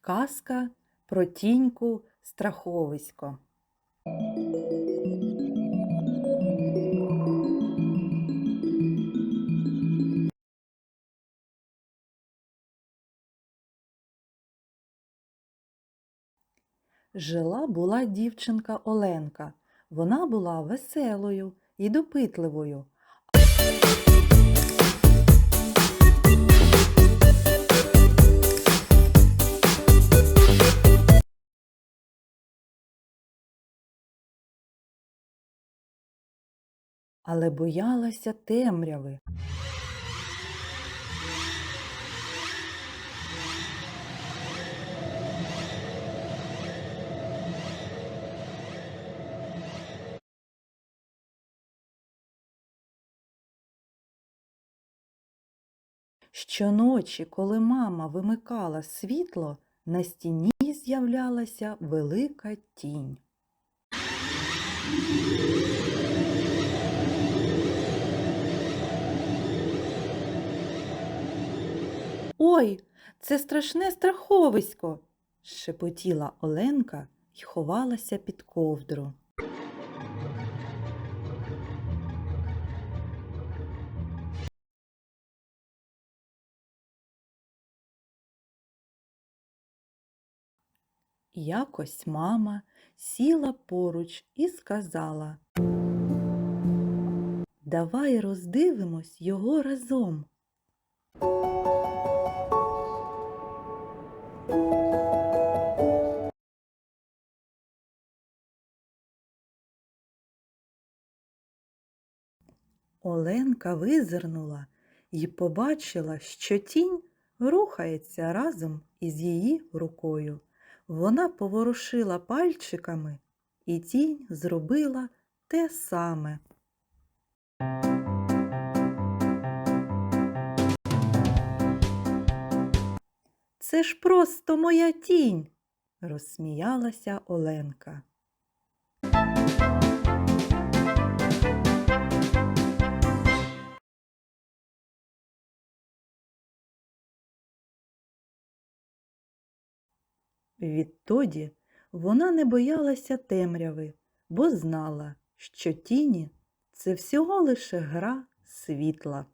Казка про тіньку страховисько. Жила була дівчинка Оленка. Вона була веселою і допитливою, але боялася темряви. Щоночі, коли мама вимикала світло, на стіні з'являлася велика тінь. Ой, це страшне страховисько, шепотіла Оленка й ховалася під ковдру. Якось мама сіла поруч і сказала Давай роздивимось його разом. Оленка визирнула і побачила, що тінь рухається разом із її рукою. Вона поворушила пальчиками, і тінь зробила те саме. Це ж просто моя тінь, розсміялася Оленка. Відтоді вона не боялася темряви, бо знала, що тіні це всього лише гра світла.